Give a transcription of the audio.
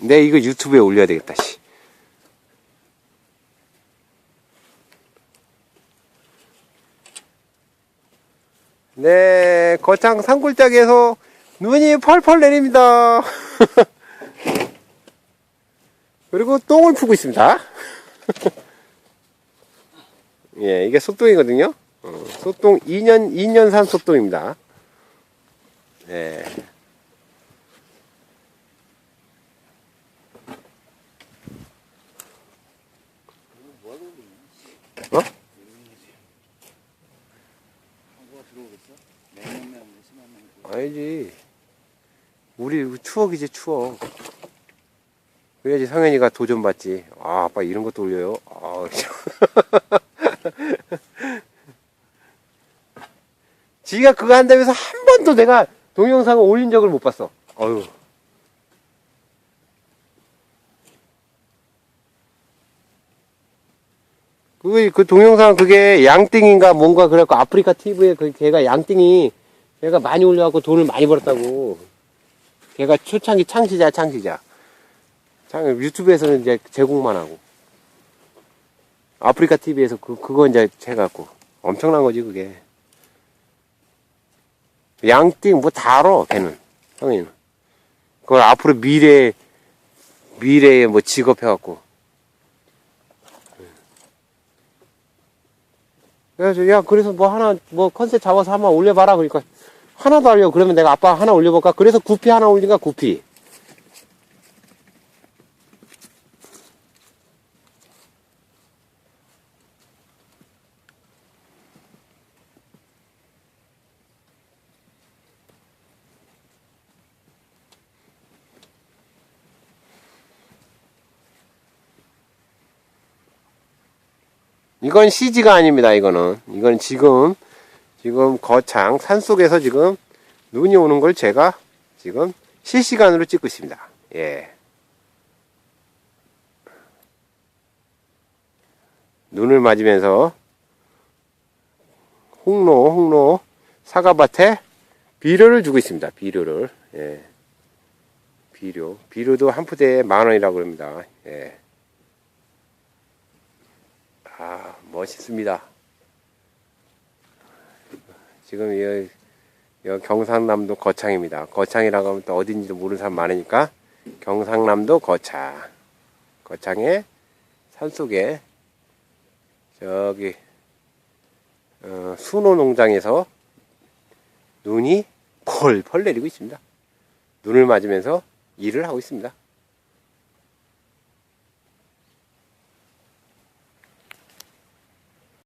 내 이거 유튜브에 올려야 되겠다, 씨. 네, 거창 산골짜기에서 눈이 펄펄 내립니다. 그리고 똥을 푸고 있습니다. 예, 이게 소똥이거든요. 어, 소똥 2년, 2년산 소똥입니다. 예. 어? 아니지. 우리 추억이지, 추억. 그래야지 상현이가 도전 받지. 아, 아빠 이런 것도 올려요. 아, 지가 그거 한다면서 한 번도 내가 동영상을 올린 적을 못 봤어. 어휴. 그, 그 동영상 그게 양띵인가 뭔가 그래갖고 아프리카 TV에 그 걔가 양띵이 걔가 많이 올려갖고 돈을 많이 벌었다고. 걔가 초창기 창시자, 창시자. 참, 유튜브에서는 이제 제공만 하고. 아프리카 TV에서 그, 그거 이제 해갖고. 엄청난 거지, 그게. 양띵 뭐 다 알아, 걔는. 형이는. 그걸 앞으로 미래, 미래에 뭐 직업 해갖고. 그래서, 야, 그래서 뭐 하나, 뭐 컨셉 잡아서 한번 올려봐라. 그러니까, 하나도 알려. 그러면 내가 아빠 하나 올려볼까? 그래서 구피 하나 올린가, 구피. 이건 CG가 아닙니다, 이거는. 이건 지금, 지금 거창, 산 속에서 지금 눈이 오는 걸 제가 지금 실시간으로 찍고 있습니다. 예. 눈을 맞으면서 홍로, 홍로, 사과밭에 비료를 주고 있습니다. 비료를. 예. 비료. 비료도 한 푸대에 만 원이라고 합니다. 예. 아, 멋있습니다. 지금 여, 여 경상남도 거창입니다. 거창이라고 하면 또 어딘지도 모르는 사람 많으니까 경상남도 거창. 거창의 산속에 저기 어, 순호 농장에서 눈이 펄펄 내리고 있습니다. 눈을 맞으면서 일을 하고 있습니다.